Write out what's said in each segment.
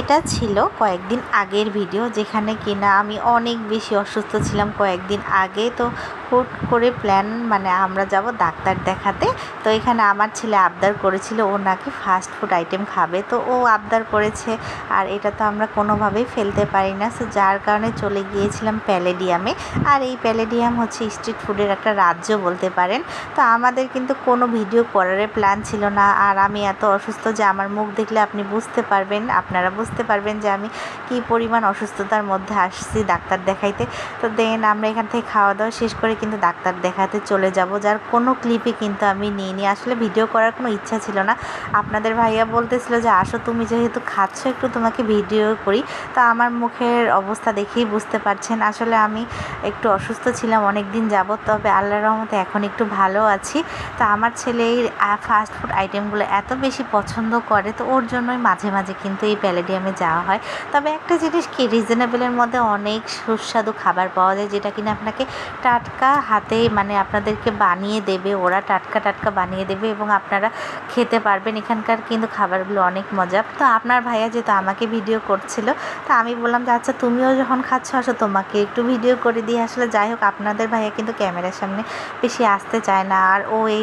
এটা ছিল কয়েকদিন আগের ভিডিও যেখানে কিনা আমি অনেক বেশি অসুস্থ ছিলাম কয়েকদিন আগে। তো হুট করে প্ল্যান মানে আমরা যাব ডাক্তার দেখাতে। তো এখানে আমার ছেলে আবদার করেছিল ও নাকি ফাস্ট ফুড আইটেম খাবে। তো ও আবদার করেছে আর এটা তো আমরা কোনোভাবেই ফেলতে পারি না। সো যার কারণে চলে গিয়েছিলাম প্যালেডিয়ামে আর এই প্যালেডিয়াম হচ্ছে স্ট্রিট ফুডের একটা রাজ্য বলতে পারেন। তো আমাদের কিন্তু কোনো ভিডিও করার প্ল্যান ছিল না। আর আমি এত অসুস্থ যে আমার মুখ দেখলে আপনি বুঝতে পারবেন। আপনারা বুঝতে পারবেন যে আমি কী পরিমাণ অসুস্থতার মধ্যে আসছি ডাক্তার দেখাইতে। তো দেন আমরা এখান থেকে খাওয়া দাওয়া শেষ করে কিন্তু ডাক্তার দেখাতে চলে যাব, যার কোনো ক্লিপই কিন্তু আমি নিইনি। আসলে ভিডিও করার কোনো ইচ্ছা ছিল না। আপনাদের ভাইয়া বলতেছিল যে, আসো, তুমি যেহেতু খাচ্ছ, একটু তোমাকে ভিডিও করি। তো আমার মুখের অবস্থা দেখেই বুঝতে পারছেন। আসলে আমি একটু অসুস্থ ছিলাম অনেক দিন যাবত তবে আল্লাহর রহমতে এখন একটু ভালো আছি। তো আমার ছেলে এই ফাস্ট ফুড আইটেমগুলো এত বেশি পছন্দ করে, তো ওর জন্যই মাঝে মাঝে কিন্তু এই প্যালেডিয়ামে যাওয়া হয়। তবে একটা জিনিস কি রিজনেবলের মধ্যে অনেক সুস্বাদু খাবার পাওয়া যায়, যেটা কিনা আপনাকে টাটকা হাতে মানে আপনাদেরকে বানিয়ে দেবে, ওরা টাটকা টাটকা বানিয়ে দেবে এবং আপনারা খেতে পারবেন। এখানকার কিন্তু খাবারগুলো অনেক মজা। তো আপনার ভাইয়া যেহেতু আমাকে ভিডিও করছিল, তো আমি বললাম যে আচ্ছা তুমিও যখন খাচ্ছ, আসো, তোমাকে একটু ভিডিও করে দিয়ে আসলে যাই হোক, আপনাদের ভাইয়া কিন্তু ক্যামেরার সামনে বেশি আসতে চায় না, আর ও এই,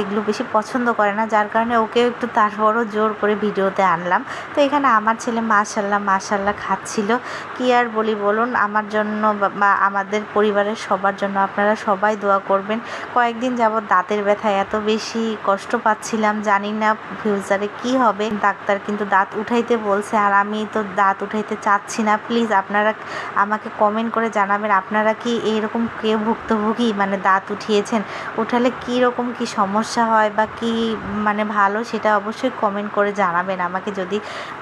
এগুলো বেশি পছন্দ করে না, যার কারণে ওকে একটু তারপরও জোর করে ভিডিওতে আনলাম। তো এখানে আমার ছেলে মাশাল্লাহ মাশাল্লাহ খাচ্ছিল। কি আর বলি বলুন, আমার জন্য বা আমাদের পরিবারের সবার জন্য আপনারা সবাই দোয়া করবেন। কয়েকদিন যাবৎ দাঁতের ব্যথায় এত বেশি কষ্ট পাচ্ছিলাম, জানি না ফিউচারে কি হবে। ডাক্তার কিন্তু দাঁত উঠাইতে বলছে, আর আমি তো দাঁত উঠাইতে চাচ্ছি না। প্লিজ আপনারা আমাকে কমেন্ট করে জানাবেন, আপনারা কি এইরকম কেউ ভুক্তভোগী? মানে দাঁত উঠিয়েছেন, উঠালে কী রকম কী সমস্যা হয় বা কি মানে ভালো, সেটা অবশ্যই কমেন্ট করে জানাবেন। আমাকে যদি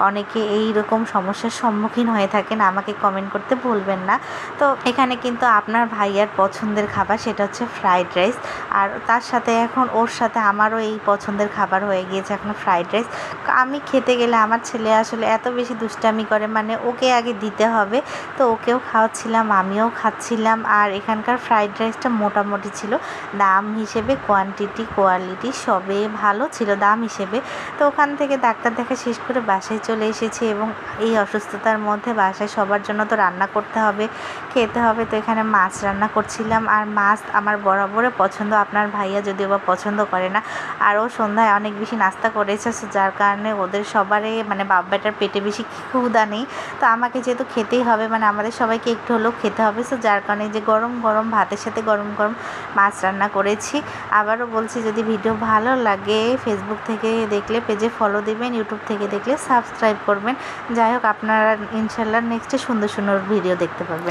অনেকে এই রকম সমস্যার সম্মুখীন হয়ে থাকেন, আমাকে কমেন্ট করতে ভুলবেন না। তো এখানে কিন্তু আপনার ভাইয়ার পছন্দের খাবার সেটা হচ্ছে ফ্রাইড রাইস আর তার সাথে এখন ওর সাথে আমারও এই পছন্দের খাবার হয়ে গিয়েছে এখন ফ্রাইড রাইস আমি খেতে গেলে আমার ছেলে আসলে এত বেশি দুষ্টামি করে মানে ওকে আগে দিতে হবে। তো ওকেও খাওয়াচ্ছিলাম, আমিও খাচ্ছিলাম। আর এখানকার ফ্রাইড রাইসটা মোটামুটি ছিল। দাম হিসেবে কোয়ান্টিটি কোয়ালিটি সবে ভালো ছিল, দাম হিসেবে। তো ওখান থেকে ডাক্তার দেখা শেষ করে বাসায় চলে এসেছি। এবং এই অসুস্থতার মধ্যে বাসায় সবার জন্য তো রান্না করতে হবে, খেতে হবে। তো এখানে মাছ রান্না করছিলাম আর মাছ আমার বরাবরে পছন্দ। আপনার ভাইয়া যদিও বা পছন্দ করে না, আরও সন্ধ্যায় অনেক বেশি নাস্তা করেছে। যার কারণে ওদের সবারই মানে বাপ বেটার পেটে বেশি ক্ষুদা নেই। তো আমাকে যেহেতু খেতেই হবে মানে আমাদের সবাইকে একটু হলেও খেতে হবে। সো যার কারণে যে গরম গরম ভাতের সাথে গরম গরম মাছ রান্না করেছি। আবারও বলছি, যদি ভিডিও ভালো লাগে ফেসবুক থেকে দেখলে, পেজে ফলো দিবেন ইউটিউব থেকে দেখলে সাবস্ক্রাইব করবেন। যাই হোক আপনারা ইনশাল্লাহ নেক্সটে সুন্দর সুন্দর ভিডিও দেখতে পাবেন